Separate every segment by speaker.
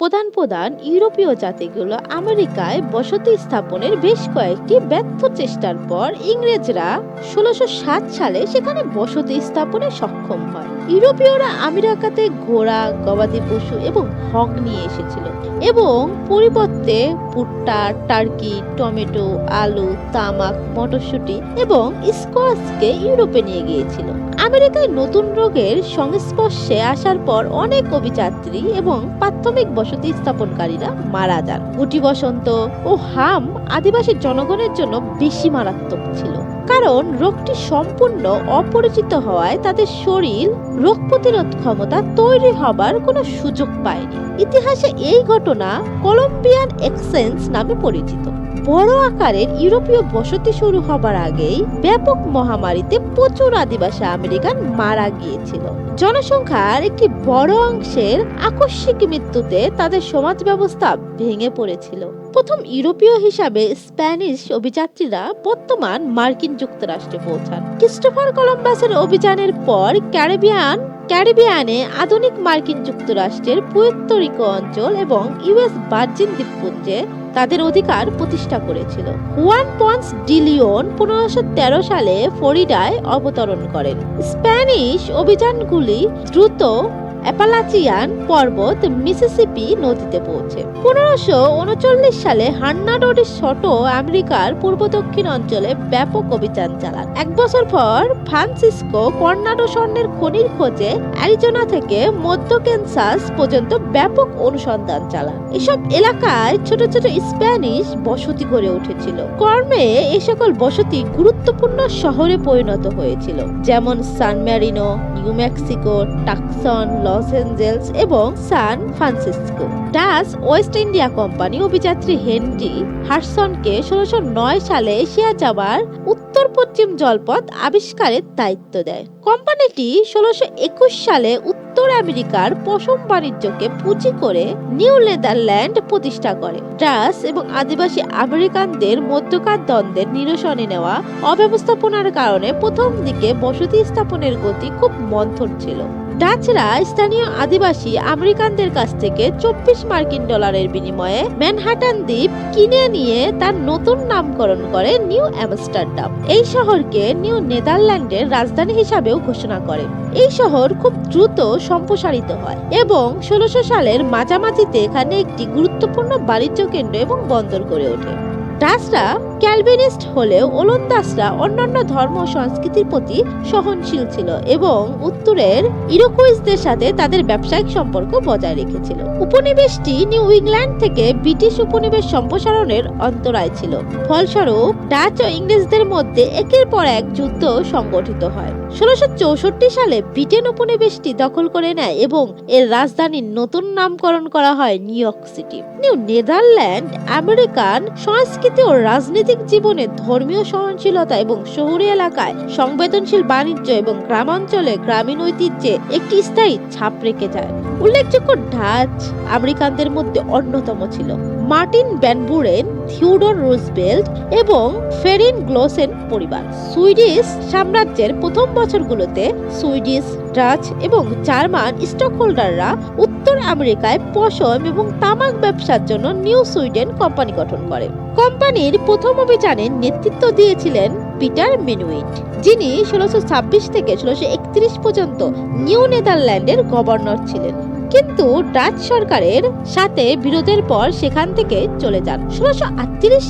Speaker 1: প্রধান প্রধান ইউরোপীয় জাতিগুলো আমেরিকায় বসতি স্থাপনের বেশ কয়েকটি ব্যর্থ চেষ্টার পর ইংরেজরা ষোলোশো সালে সেখানে বসতি স্থাপনে সক্ষম হয়। ইউরোপীয়রা আমেরিকাতে ঘোড়া, গবাদি পশু এবং হগ নিয়ে এসেছিল এবং পরিবর্তে ভুট্টা, টার্কি, টমেটো, আলু, তামাক, মটরশুঁটি এবং স্কোয়াশকে ইউরোপে নিয়ে গিয়েছিল। আমেরিকায় নতুন রোগের সংস্পর্শে আসার পর অনেক অভিযাত্রী এবং প্রাথমিক বসতি স্থাপনকারীরা মারা যান। গুটি বসন্ত ও হাম আদিবাসী জনগণের জন্য বেশি মারাত্মক ছিল। কারণ রোগটি সম্পূর্ণ অপরিচিত হওয়ায় তাদের শরীর রোগ প্রতিরোধ ক্ষমতা তৈরি হবার কোনো সুযোগ পায়নি। ইতিহাসে এই ঘটনা কলম্বিয়ান এক্সচেঞ্জ নামে পরিচিত। বড় আকারের ইউরোপীয় বসতি শুরু হবার আগেই ব্যাপক মহামারীতে প্রচুর আদিবাসী আমেরিকান মারা গিয়েছিল। জনসংখ্যার একটি বড় অংশের আকস্মিক মৃত্যুতে তাদের সমাজ ব্যবস্থা ভেঙে পড়েছিল। প্রথম ইউরোপীয় হিসাবে স্প্যানিশ অভিযাত্রীরা বর্তমান মার্কিন যুক্তরাষ্ট্রে পৌঁছান। ক্রিস্টোফার কলম্বাসের অভিযানের পর ক্যারিবিয়ান, ক্যারিবিয়ানে আধুনিক মার্কিন যুক্তরাষ্ট্রের পুয়ের্তো অঞ্চল এবং ইউএস ভার্জিন দ্বীপপুঞ্জে তাদের অধিকার প্রতিষ্ঠা করেছিল। ওয়ান পন্স ডিলিয়ন পনেরোশো তেরো সালে ফরিডায় অবতরণ করেন। স্প্যানিশ অভিযানগুলি দ্রুত অ্যাপালাচিয়ান পর্বত মিসিসিপি নদীতে পৌঁছে। পনেরোশো উনচল্লিশ সালে হান্নাডোরি শটো আমেরিকার পূর্ব দক্ষিণ অঞ্চলে ব্যাপক অভিযান চালান। এক বছর পর ফ্রান্সিসকো কর্নাডো স্বর্ণের খনির খোঁজে অ্যারিজোনা থেকে মধ্য কেনসাস পর্যন্ত ব্যাপক অনুসন্ধান চালান। এসব এলাকায় ছোট ছোট স্প্যানিশ বসতি গড়ে উঠেছিল। কর্মে এই সকল বসতি গুরুত্বপূর্ণ শহরে পরিণত হয়েছিল, যেমন San Marino, New Mexico, Tucson Los Angeles এবং San Francisco. Dutch West India company অভিযাত্রী Henry হারসনকে ষোলোশো নয় সালে এশিয়া যাওয়ার উত্তর পশ্চিম জলপথ আবিষ্কারের দায়িত্ব দেয়। কোম্পানিটি ষোলোশো একুশ সালে উত্তর আমেরিকার পশম বাণিজ্যকে পুঁজি করে নিউ নেদারল্যান্ড প্রতিষ্ঠা করে। ডাচ এবং আদিবাসী আমেরিকানদের মধ্যকার দ্বন্দ্বের নিরসনে নেওয়া অব্যবস্থাপনার কারণে প্রথম দিকে বসতি স্থাপনের গতি খুব মন্থর ছিল। ডাচরা স্থানীয় আদিবাসী আমেরিকানদের কাছ থেকে চব্বিশ মার্কিন ডলারের বিনিময়ে ম্যানহাটান দ্বীপ কিনে নিয়ে তার নতুন নামকরণ করে নিউ অ্যামস্টারডাম। এই শহরকে নিউ নেদারল্যান্ডের রাজধানী হিসাবেও ঘোষণা করে। এই শহর খুব দ্রুত সম্প্রসারিত হয় এবং ষোলোশো সালের মাঝামাঝিতে এখানে একটি গুরুত্বপূর্ণ বাণিজ্য কেন্দ্র এবং বন্দর গড়ে ওঠে। ডাচরা ক্যালভিনিস্ট হলেও ওলন্দাসরা অন্যান্য ধর্ম সংস্কৃতির প্রতি সহনশীল ছিল এবং উত্তরের ইরোকুইজদের সাথে তাদের ব্যবসায়িক সম্পর্ক বজায় রেখেছিল। উপনিবেশটি নিউ ইংল্যান্ড থেকে ব্রিটিশ উপনিবেশ সম্প্রসারণের অন্তরায় ছিল। ফলস্বরূপ, ডাচ ও ইংরেজদের মধ্যে একের পর এক যুদ্ধ সংগঠিত হয়। ষোলোশো চৌষট্টি সালে ব্রিটেন উপনিবেশটি দখল করে নেয় এবং এর রাজধানীর নতুন নামকরণ করা হয় New York City. New Netherland American সংস্কৃতি ও রাজনৈতিক জীবনে ধর্মীয় সহনশীলতা এবং শহুরি এলাকায় সংবেদনশীল বাণিজ্য এবং গ্রামাঞ্চলে গ্রামীণ ঐতিহ্যে একটি স্থায়ী ছাপ রেখে যায়। উল্লেখযোগ্য ডাচ আমেরিকানদের মধ্যে অন্যতম ছিল। মার্টিন ব্যানবুরেন থিওডর রুজবেল্ট এবং ফেরিন গ্লোসেন পরিবার। সুইডিশ সাম্রাজ্যের প্রথম বছরগুলোতে সুইডিশ, ডাচ এবং জার্মান স্টক হোল্ডাররা উত্তর আমেরিকায় পশম এবং তামাক ব্যবসার জন্য নিউ সুইডেন কোম্পানি গঠন করে। কোম্পানির প্রথম অভিযানের নেতৃত্ব দিয়েছিলেন পিটার মেনুইট, যিনি ষোলোশো ছাব্বিশ থেকে ষোলোশো একত্রিশ পর্যন্ত নিউ নেদারল্যান্ডের গভর্নর ছিলেন। কিন্তু ডাচ সরকারের সাথে বিরোধের পর সেখান থেকে চলে যান। ষোলোশো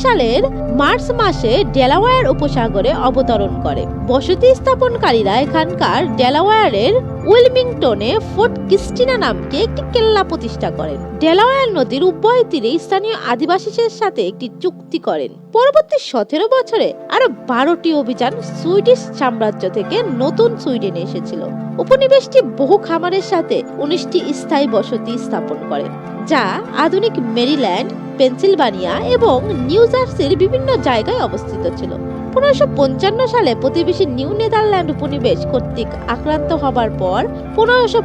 Speaker 1: সালের মার্চ মাসে ডেলাওয়ার উপসাগরে অবতরণ করে। বসতি স্থাপনকারীরা এখানকার ডেলাওয়ারের উইলমিংটনে ফোর্ট ক্রিস্টিনা নামকে একটি কেল্লা প্রতিষ্ঠা করেন। ডেলাওয়ার নদীর উভয় তীরে স্থানীয় আদিবাসীদের সাথে একটি চুক্তি করেন। পরবর্তী সতেরো বছরে আরও বারোটি অভিযান সুইডিশ সাম্রাজ্য থেকে নতুন সুইডেনে এসেছিল। উপনিবেশটি বহু খামারের সাথে উনিশটি স্থায়ী বসতি স্থাপন করেন যা আধুনিক মেরিল্যান্ড পেনসিলভানিয়া এবং নিউ জার্সির বিভিন্ন জায়গায় অবস্থিত ছিল। পনেরোশো সালে প্রতিবেশী নিউ নেদারল্যান্ড উপনিবেশ কর্তৃক আক্রান্ত হবার পর পনেরোশো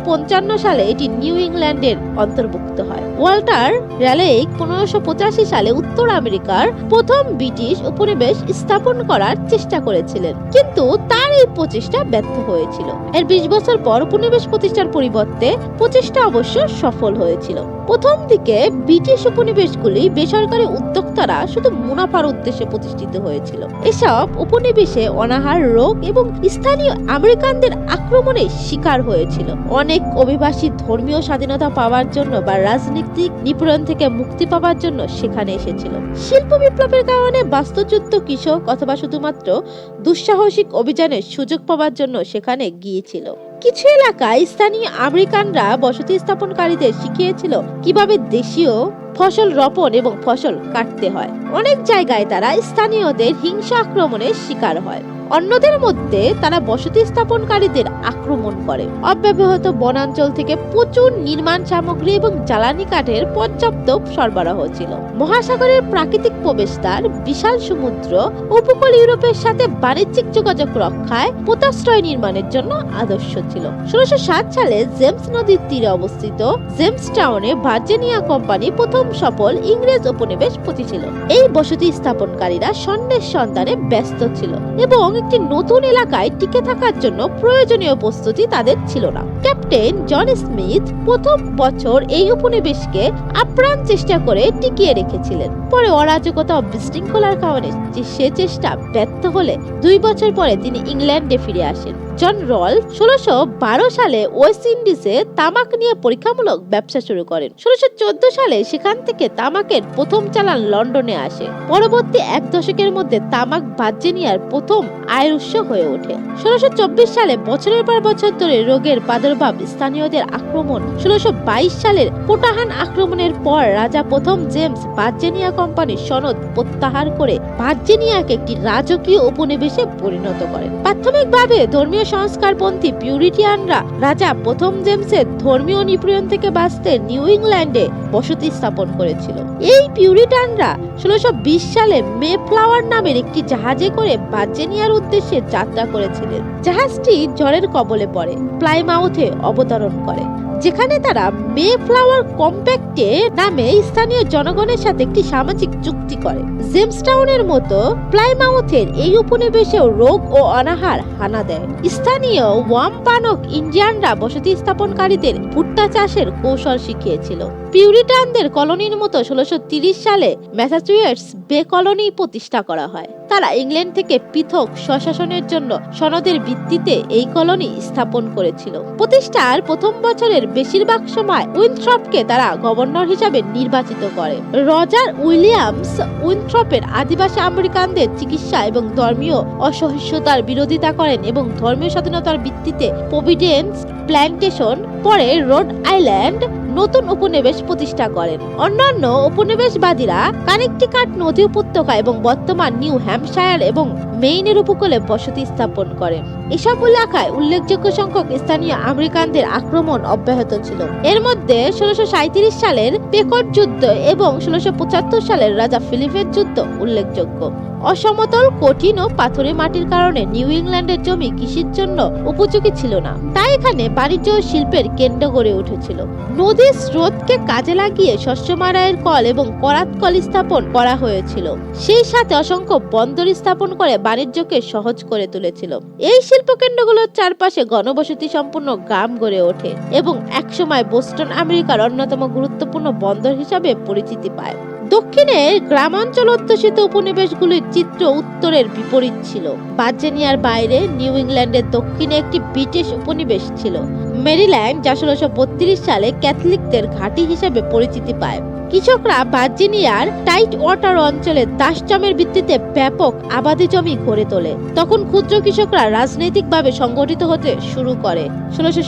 Speaker 1: সালে এটি নিউ ইংল্যান্ডের অন্তর্ভুক্ত হয়। ওয়াল্টার র্যালেইক পনেরোশো সালে উত্তর আমেরিকার প্রথম ব্রিটিশ উপনিবেশ স্থাপন করার চেষ্টা করেছিলেন। কিন্তু তার এই প্রচেষ্টা ব্যর্থ হয়েছিল। এর বিশ বছর পর উপনিবেশ প্রতিষ্ঠার পরিবর্তে প্রচেষ্টা অবশ্য সফল হয়েছিল। প্রথম দিকে ব্রিটিশ উপনিবেশগুলি বেসরকারি উদ্যোক্তারা শুধু মুনাফার উদ্দেশ্যে প্রতিষ্ঠিত হয়েছিল। এসব উপনিবেশে অনাহার রোগ এবং স্থানীয় আমেরিকানদের আক্রমণের শিকার হয়েছিল। অনেক অভিবাসী ধর্মীয় স্বাধীনতা পাওয়ার জন্য বা রাজনৈতিক নিপীড়ন থেকে মুক্তি পাওয়ার জন্য সেখানে এসেছিল। শিল্প বিপ্লবের কারণে বাস্তুচ্যুত কৃষক অথবা শুধুমাত্র দুঃসাহসিক অভিযানের সুযোগ পাওয়ার জন্য সেখানে গিয়েছিল। কিছু এলাকায় স্থানীয় আমেরিকানরা বসতি স্থাপনকারীদের শিখিয়েছিল কীভাবে দেশীয় ফসল রোপণ এবং ফসল কাটতে হয়। অনেক জায়গায় তারা স্থানীয়দের হিংসা আক্রমণের শিকার হয়। অন্যদের মধ্যে তারা বসতি স্থাপনকারীদের আক্রমণ করে। অব্যবহৃত বনাঞ্চল থেকে প্রচুর নির্মাণ সামগ্রী এবং জ্বালানি কাঠের পর্যাপ্ত সরবরাহ ছিল। মহাসাগরের প্রাকৃতিক প্রবেশদ্বার, বিশাল সমুদ্র, উপকূল ইউরোপের সাথে বাণিজ্যিক যোগাযোগ রক্ষায় পোতাশ্রয় নির্মাণের জন্য আদর্শ ছিল। ষোলোশো সালে জেমস নদীর তীরে অবস্থিত জেমস টাউনে ভার্জিনিয়া কোম্পানি প্রথম সফল ইংরেজ উপনিবেশ ছিল। এই বসতি স্থাপনকারীরা স্বর্ণের সন্ধানে ব্যস্ত ছিল এবং একটি নতুন এলাকায় টিকে থাকার জন্য প্রয়োজনীয় প্রস্তুতি তাদের ছিল না। ক্যাপ্টেন জন স্মিথ প্রথম বছর এই উপনিবেশকে আপ্রাণ চেষ্টা করে টিকিয়ে রেখেছিলেন। পরে অরাজকতা ও বিশৃঙ্খলার কারণে সে চেষ্টা ব্যর্থ হলে দুই বছর পরে তিনি ইংল্যান্ডে ফিরে আসেন। জন রল ষোলোশো বারো সালে ওয়েস্ট ইন্ডিজে তামাক নিয়ে পরীক্ষামূলক ব্যবসা শুরু করেন। ষোলোশো চোদ্দ সালে সেখান থেকে তামাকের প্রথম চালান লন্ডনে আসে। পরবর্তী এক দশকের মধ্যে তামাক ভার্জিনিয়ার প্রথম আয়ের উৎস হয়ে ওঠে। ষোলোশো চব্বিশ সালে বছরের পর বছর ধরে রোগের প্রাদুর্ভাব স্থানীয়দের আক্রমণ। ষোলোশো বাইশ সালের পোটাহান আক্রমণের পর রাজা প্রথম জেমস ভার্জিনিয়া কোম্পানির সনদ প্রত্যাহার করে ভার্জিনিয়াকে একটি রাজকীয় উপনিবেশে পরিণত করেন। প্রাথমিকভাবে ধর্মীয় সংস্কারপন্থী পিউরিটিয়ানরা রাজা প্রথম জেমসের ধর্মীয় নিপীড়ন থেকে বাঁচতে নিউ ইংল্যান্ডে বসতি স্থাপন করেছিল। এই পিউরিটানরা ষোলোশো বিশ সালে মে ফ্লাওয়ার নামের একটি জাহাজে করে ভার্জিনিয়ার উদ্দেশ্যে যাত্রা করেছিলেন। জাহাজটি ঝড়ের কবলে পড়ে, প্লাইমাউথে অবতরণ করে। যেখানে তারা মে ফ্লাওয়ার কম্প্যাক্টে নামে স্থানীয় জনগণের সাথে একটি সামাজিক চুক্তি করে। জেমসটাউনের মতো প্লাইমাউথের এই উপনিবেশেও রোগ ও অনাহার হানা দেয়। স্থানীয় ওয়ামপানক ইন্ডিয়ানরা বসতি স্থাপনকারীদের ভুট্টা চাষের কৌশল শিখিয়েছিল। পিউরিটানদের কলোনির মতো ষোলোশো সালে ম্যাসাচুয়েটস বে কলোনি প্রতিষ্ঠা করা হয়। তারা ইংল্যান্ড থেকে পৃথক স্বশাসনের জন্য সনদের ভিত্তিতে এই কলোনি স্থাপন করেছিল। প্রতিষ্ঠার প্রথম বছরের বেশিরভাগ সময় উইনথ্রপকে তারা গভর্নর হিসাবে নির্বাচিত করে। রজার উইলিয়ামস উইনথ্রপের আদিবাসী আমেরিকানদের চিকিৎসা এবং ধর্মীয় অসহিষ্ণুতার বিরোধিতা করেন এবং ধর্মীয় স্বাধীনতার ভিত্তিতে প্রভিডেন্স প্ল্যান্টেশন পরে রোড আইল্যান্ড নতুন উপনিবেশ প্রতিষ্ঠা করেন। অন্যান্য উপনিবেশবাদীরা কানেকটিকাট নদী উপত্যকা এবং বর্তমান নিউ হ্যাম্পশায়ার এবং মেইনের উপকূলে বসতি স্থাপন করে এসব এলাকায় উল্লেখযোগ্য সংখ্যক স্থানীয় আমেরিকানদের আক্রমণ অব্যাহত ছিল। এর মধ্যে ষোলোশো সালের পেকট যুদ্ধ এবং ষোলোশো সালের রাজা ফিলিপের যুদ্ধ উল্লেখযোগ্য। অসমতল কঠিন ও পাথুরে মাটির কারণে নিউ ইংল্যান্ডের জমি কৃষির জন্য উপযোগী ছিল না। তাই এখানে বাণিজ্য ও শিল্পের কেন্দ্র গড়ে উঠেছিল। নদীর স্রোতকে কাজে লাগিয়ে শস্য মারাইয়ের কল এবং করাত কল স্থাপন করা হয়েছিল। সেই সাথে অসংখ্য বন্দর স্থাপন করে বাণিজ্যকে সহজ করে তুলেছিল। এই শিল্প কেন্দ্রগুলোর চারপাশে ঘনবসতি সম্পূর্ণ গ্রাম গড়ে ওঠে এবং একসময় বোস্টন আমেরিকার অন্যতম গুরুত্বপূর্ণ বন্দর হিসাবে পরিচিতি পায়। দক্ষিণের গ্রামাঞ্চল অধ্যুষিত উপনিবেশগুলির চিত্র উত্তরের বিপরীত ছিল। ভার্জিনিয়ার বাইরে নিউ ইংল্যান্ডের দক্ষিণে একটি ব্রিটিশ উপনিবেশ ছিল। মেরিল্যান্ড, যা ষোলোশো সালে ক্যাথলিকদের ঘাঁটি হিসেবে পরিচিতি পায়। কৃষকরা ভার্জিনিয়ার টাইট ওয়াটার অঞ্চলে দাসজমের ভিত্তিতে ব্যাপক আবাদি জমি গড়ে তোলে। তখন ক্ষুদ্র কৃষকরা রাজনৈতিকভাবে সংগঠিত হতে শুরু করে। ষোলোশো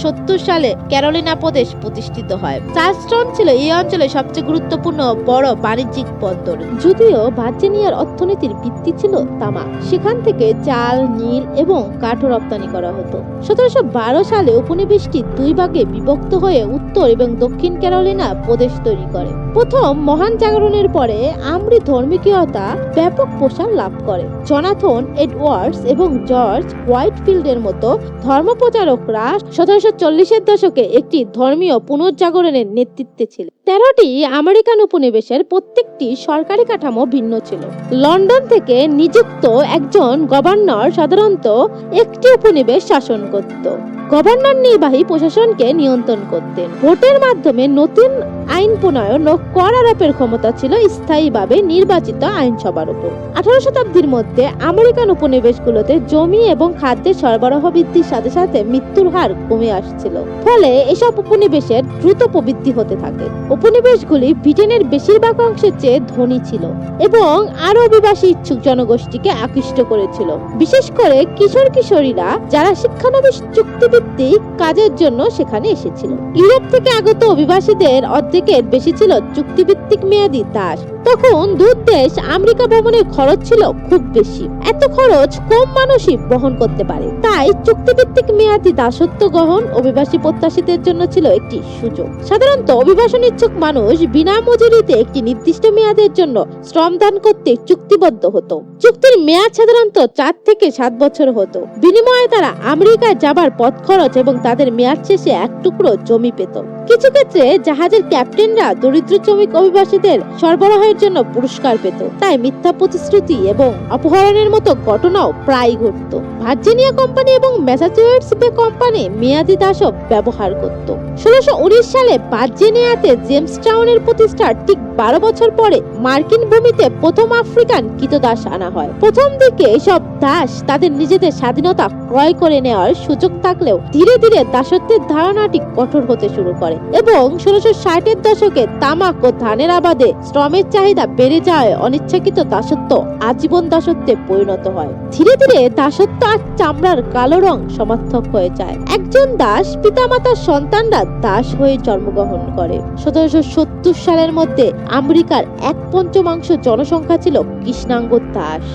Speaker 1: সালে ক্যারোলিনা প্রদেশ প্রতিষ্ঠিত হয়। চার্লস্টন ছিল এই অঞ্চলে সবচেয়ে গুরুত্বপূর্ণ বড় বাণিজ্যিক বন্দর। যদিও ভার্জিনিয়ার অর্থনীতির ভিত্তি ছিল তামাক। সেখান থেকে চাল নীল এবং কাঠ রপ্তানি করা হতো। সতেরোশো বারো সালে উপনিবেশটি দুই ভাগে বিভক্ত হয়ে উত্তর এবং দক্ষিণ ক্যারোলিনা প্রদেশ তৈরি করে। প্রথম মহান জাগরণের পরে আমরি ধর্মিকীয়তা ব্যাপক প্রসার লাভ করে। জনাথন, এডওয়ার্ডস এবং জর্জ হোয়াইটফিল্ডের মতো ধর্মপ্রচারকরা সতেরোশো চল্লিশের দশকে একটি ধর্মীয় পুনর্জাগরণের নেতৃত্বে ছিল তেরোটি আমেরিকান উপনিবেশের প্রত্যেকটি সরকারি কাঠামো ভিন্ন ছিল। লন্ডন থেকে নিযুক্ত একজন গভর্নর সাধারণত একটি উপনিবেশ শাসন করত। গভর্নর নির্বাহী প্রশাসনকে নিয়ন্ত্রণ করতেন। ভোটের মাধ্যমে নতুন আইন প্রণয়ন ও কর আরোপের ক্ষমতা ছিল স্থায়ীভাবে নির্বাচিত আইনসভার উপর। আঠারো শতাব্দীর মধ্যে আমেরিকান উপনিবেশগুলোতে জমি এবং খাদ্যের সরবরাহ বৃদ্ধির সাথে সাথে মৃত্যুর হার কমে আসছিল। ফলে এসব উপনিবেশের দ্রুত প্রবৃদ্ধি হতে থাকে। উপনিবেশগুলি ব্রিটেনের বেশিরভাগ অংশের চেয়ে ধনী ছিল এবং আরও অভিবাসী ইচ্ছুক জনগোষ্ঠীকে আকৃষ্ট করেছিল। বিশেষ করে কিশোর কিশোরীরা যারা শিক্ষানবিশ চুক্তিভিত্তিক কাজের জন্য সেখানে এসেছিল। ইউরোপ থেকে আগত অভিবাসীদের অর্ধেকের বেশি ছিল চুক্তিভিত্তিক মেয়াদি দাস। তখন দূর দেশ আমেরিকা ভ্রমণের খরচ ছিল খুব বেশি। এত খরচ কম মানুষই বহন করতে পারে। তাই চুক্তিভিত্তিক মেয়াদী দাসত্ব গ্রহণ অভিবাসী প্রত্যাশীদের জন্য ছিল একটি সুযোগ। সাধারণত অভিবাসন ইচ্ছুক মানুষ বিনা মজুরিতে একটি নির্দিষ্ট মেয়াদের জন্য শ্রম দান করতে চুক্তিবদ্ধ হতো। চুক্তির মেয়াদ সাধারণত চার থেকে সাত বছর হতো। বিনিময়ে তারা আমেরিকায় যাবার পথ খরচ এবং তাদের মেয়াদ শেষে এক টুকরো জমি পেত। কিছু ক্ষেত্রে জাহাজের ক্যাপ্টেনরা দরিদ্র শ্রমিক অভিবাসীদের সরবরাহের জন্য পুরস্কার পেত। তাই মিথ্যা প্রতিশ্রুতি এবং অপহরণের মতো ঘটনাও প্রায় ঘটত। ভার্জিনিয়া কোম্পানি এবং ম্যাসাচুয়েটস বে কোম্পানি মেয়াদি দাসও ব্যবহার করত। ষোলোশো সালে ভার্জিনিয়াতে জেমস টাউনের প্রতিষ্ঠার ঠিক বারো বছর পরে মার্কিন ভূমিতে প্রথম আফ্রিকান কৃতদাস আনা হয়। প্রথম দিকে এসব দাস তাদের নিজেদের স্বাধীনতা ক্রয় করে নেওয়ার সুযোগ থাকলেও ধীরে ধীরে দাসত্বের ধারণাটি কঠোর হতে শুরু করে এবং ষোলোশো ষাটের দশকে তামাক ও ধানের আবাদে শ্রমের চাহিদা বেড়ে যাওয়ায় অনিচ্ছাকৃত দাসত্ব আজীবন দাসত্বে পরিণত হয়। ধীরে ধীরে দাসত্ব আর চামড়ার কালো রং সমর্থক হয়ে যায়। একজন দাস পিতামাতার সন্তানরা দাস হয়ে জন্মগ্রহণ করে। সতেরোশো সত্তর সালের মধ্যে আমেরিকার এক পঞ্চমাংশ জনসংখ্যা ছিল কৃষ্ণাঙ্গ দাস।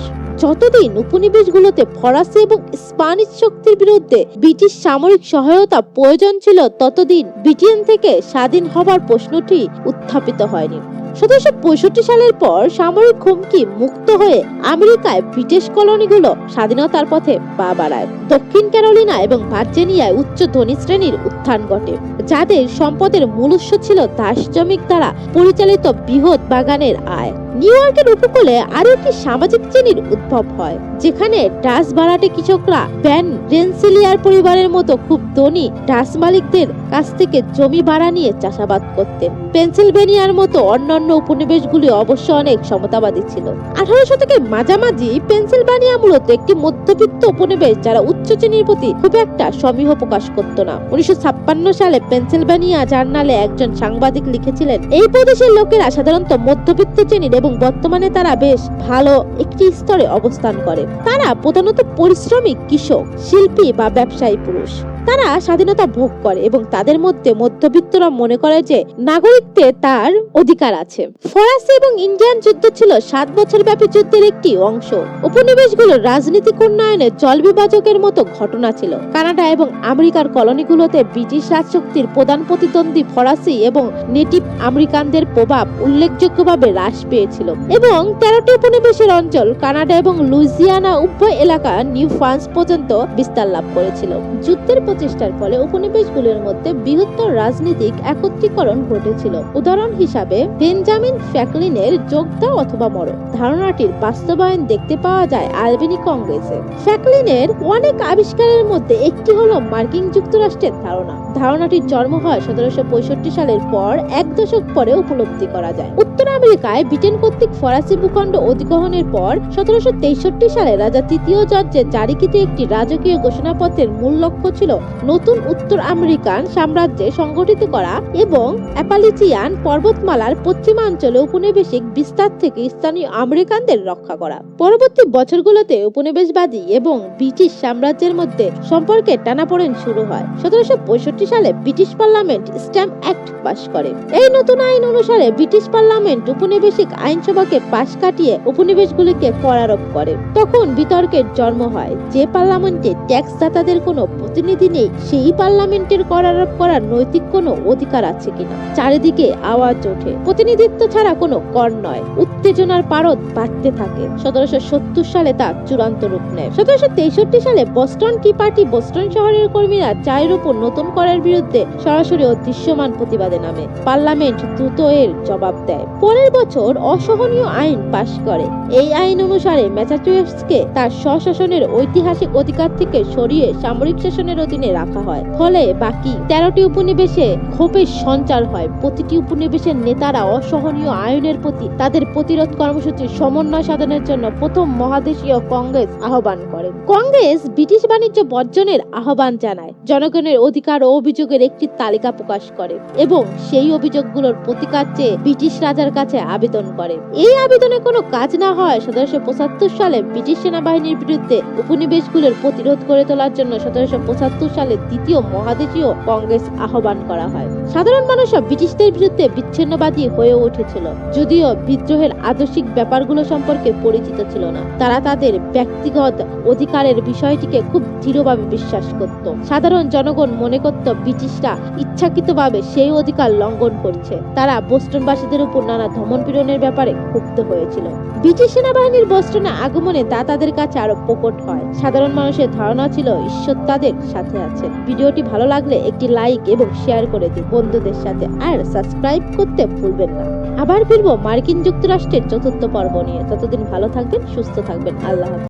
Speaker 1: যতদিন উপনিবেশগুলোতে ফরাসি এবং স্প্যানিশ শক্তির বিরুদ্ধে ব্রিটিশ সামরিক সহায়তা প্রয়োজন ছিল, ততদিন ব্রিটেন থেকে স্বাধীন হবার প্রশ্নটি উত্থাপিত হয়নি। সতেরোশো পঁয়ষট্টি সালের পর সামরিক হুমকি মুক্ত হয়ে আমেরিকায় ব্রিটিশ কলোনিগুলো স্বাধীনতার পথে পা বাড়ায়। দক্ষিণ ক্যারোলিনা এবং ভার্জেনিয়ায় উচ্চ ধনী শ্রেণির উত্থান ঘটে, যাদের সম্পদের মূল উৎস ছিল দাস শ্রমিক দ্বারা পরিচালিত বৃহৎ বাগানের আয়। নিউ ইয়র্কের উপকূলে আরও একটি সামাজিক শ্রেণির উদ্ভব হয়, যেখানে ডাস ভাড়াটে কৃষকরা ভ্যান রেনসিলিয়ার পরিবারের মতো খুব ধনী ডাস মালিকদের কাছ থেকে জমি ভাড়া নিয়ে চাষাবাদ করতেন। পেনসিলভেনিয়ার মতো অন্যান্য উপনিবেশগুলি অবশ্য অনেক সমতাবাদী ছিল। আঠারো শতকের মাঝামাঝি পেনসিলভানিয়া মূলত একটি মধ্যবিত্ত উপনিবেশ যারা উচ্চ শ্রেণির প্রতি খুব একটা সমীহ প্রকাশ করত না। উনিশশো ছাপ্পান্ন সালে পেনসিলভানিয়া জার্নালে একজন সাংবাদিক লিখেছিলেন, এই প্রদেশের লোকেরা সাধারণত মধ্যবিত্ত শ্রেণির এবং বর্তমানে তারা বেশ ভালো একটি স্তরে অবস্থান করে। তারা প্রধানত পরিশ্রমিক কৃষক, শিল্পী বা ব্যবসায়ী পুরুষ। তারা স্বাধীনতা ভোগ করে এবং তাদের মধ্যে মধ্যবিত্তরা মনে করে যে নাগরিকতে তার অধিকার আছে। ফরাসি এবং ইন্ডিয়ান যুদ্ধ ছিল সাত বছর ব্যাপী যুদ্ধের একটি অংশ। উপনিবেশগুলোর রাজনীতিক উন্নয়নে জল বিভাজকের মতো ঘটনা ছিল। কানাডা এবং আমেরিকার কলোনিগুলোতে ব্রিটিশ রাজশক্তির প্রধান প্রতিদ্বন্দ্বী ফরাসি এবং নেটিভ আমেরিকানদের প্রভাব উল্লেখযোগ্যভাবে হ্রাস পেয়েছিল। এবং তেরোটি উপনিবেশের অঞ্চল কানাডা এবং লুইজিয়ানা উভয় এলাকা নিউ ফ্রান্স পর্যন্ত বিস্তার লাভ করেছিল। যুদ্ধের প্রচেষ্টার ফলে উপনিবেশগুলির মধ্যে বৃহত্তর রাজনৈতিক একত্রীকরণ ঘটেছিল। উদাহরণ হিসাবে, বেঞ্জামিন ফ্যাকলিনের যোগ দাও অথবা মরো। ধারণাটির বাস্তবায়ন দেখতে পাওয়া যায় আলবেনি কংগ্রেসে। ফ্যাকলিনের অনেক আবিষ্কারের মধ্যে একটি হলো মার্কিন যুক্তরাষ্ট্রের ধারণা। ধারণাটির জন্ম হয় সতেরোশো পঁয়ষট্টি সালের পর এক দশক পরে উপলব্ধি করা যায়। উত্তর আমেরিকায় ব্রিটেন কর্তৃক ফরাসি ভূখণ্ড অধিগ্রহণের পর সতেরোশো তেষট্টি সালে রাজা তৃতীয় জর্জের জারিকৃত একটি রাজকীয় ঘোষণাপত্রের মূল লক্ষ্য ছিল নতুন উত্তর আমেরিকান সাম্রাজ্যে সংগঠিত করা এবং অ্যাপালিচিয়ান পর্বতমালার পশ্চিমাঞ্চলে উপনিবেশিক বিস্তার থেকে স্থানীয় আমেরিকানদের রক্ষা করা। পরবর্তী বছরগুলোতে উপনিবেশবাদী এবং ব্রিটিশ সাম্রাজ্যের মধ্যে সম্পর্কে টানাপোড়েন শুরু হয়। সতেরোশো পঁয়ষট্টি সালে British parliament stamp act pass করে। এই নতুন আইন অনুসারে ব্রিটিশ পার্লামেন্ট উপনিবেশিক আইনসভাকে পাশ কাটিয়ে উপনিবেশগুলিকে করারোপ করে। তখন বিতর্কের জন্ম হয়। যে পার্লামেন্টে ট্যাক্স দাতাদের কোনো প্রতিনিধি নেই, সেই পার্লামেন্টের করারোপ করার নৈতিক কোনো অধিকার আছে কিনা? চারিদিকে আওয়াজ ওঠে। প্রতিনিধিত্ব ছাড়া কোনো কর নয়। উত্তেজনার পারদ বাড়তে থাকে। সতেরোশো সত্তর সালে তা চূড়ান্ত রূপ নেয়। সতেরোশো তেষট্টি সালে বস্টন টি পার্টি বস্টন শহরের কর্মীরা চায়ের উপর নতুন করের বিরুদ্ধে সরাসরি ও দৃশ্যমান প্রতিবাদে নামে। পার্লামেন্ট দ্রুত এর জবাব দেয়। পরের বছর অসহনীয় আইন পাশ করে। এই আইন অনুসারে ম্যাসাচুসেটসকে তার স্বশাসনের ঐতিহাসিক অধিকার থেকে সরিয়ে সামরিক শাসনের অধীনে রাখা হয়। ফলে বাকি তেরোটি উপনিবেশে ক্ষোভের সঞ্চার হয়। প্রতিটি উপনিবেশের নেতারা অসহনীয় আইনের প্রতি তাদের প্রতিরোধ কর্মসূচির সমন্বয় সাধনের জন্য প্রথম মহাদেশীয় কংগ্রেস আহ্বান করে কংগ্রেস ব্রিটিশ বাণিজ্য বর্জনের আহ্বান জানায়। জনগণের অধিকার ও অভিযোগের একটি তালিকা প্রকাশ করে এবং সেই অভিযোগগুলোর প্রতিকার চেয়ে ব্রিটিশ রাজার কাছে আবেদন করে। এই আবেদনে কোনো কাজ না হয় সতেরোশো পঁচাত্তর সালে ব্রিটিশ সেনাবাহিনীর বিরুদ্ধে উপনিবেশগুলোর প্রতিরোধ করে তোলার জন্য সতেরোশো পঁচাত্তর সালে দ্বিতীয় মহাদেশীয় কংগ্রেস আহ্বান করা হয়। সাধারণ মানুষরা ব্রিটিশদের বিরুদ্ধে বিচ্ছিন্নবাদী হয়ে উঠেছিল, যদিও বিদ্রোহের আদর্শিক ব্যাপারগুলো সম্পর্কে পরিচিত ছিল না। তারা তাদের ব্যক্তিগত অধিকারের বিষয়টিকে খুব দৃঢ়ভাবে বিশ্বাস করত। সাধারণ জনগণ মনে করত ব্রিটিশরা ইচ্ছাকৃতভাবে সেই অধিকার লঙ্ঘন করছে। তারা বোস্টনবাসীদের উপর নানা ধমন পীড়নের ব্যাপারে ক্ষুব্ধ হয়েছিল। ব্রিটিশ সেনাবাহিনীর বোস্টনে আগমনে তা তাদের কাছে আরও প্রকট হয়। সাধারণ মানুষের ধারণা ছিল ঈশ্বর তাদের সাথে আছে ভিডিওটি ভালো লাগলে একটি লাইক এবং শেয়ার করে দিন। বন্ধুদের সাথে আর সাবস্ক্রাইব করতে ভুলবেন না। আবার ফিরবো মার্কিন যুক্তরাষ্ট্রের চতুর্থ পর্ব নিয়ে। ততদিন ভালো থাকবেন, সুস্থ থাকবেন। আল্লাহ।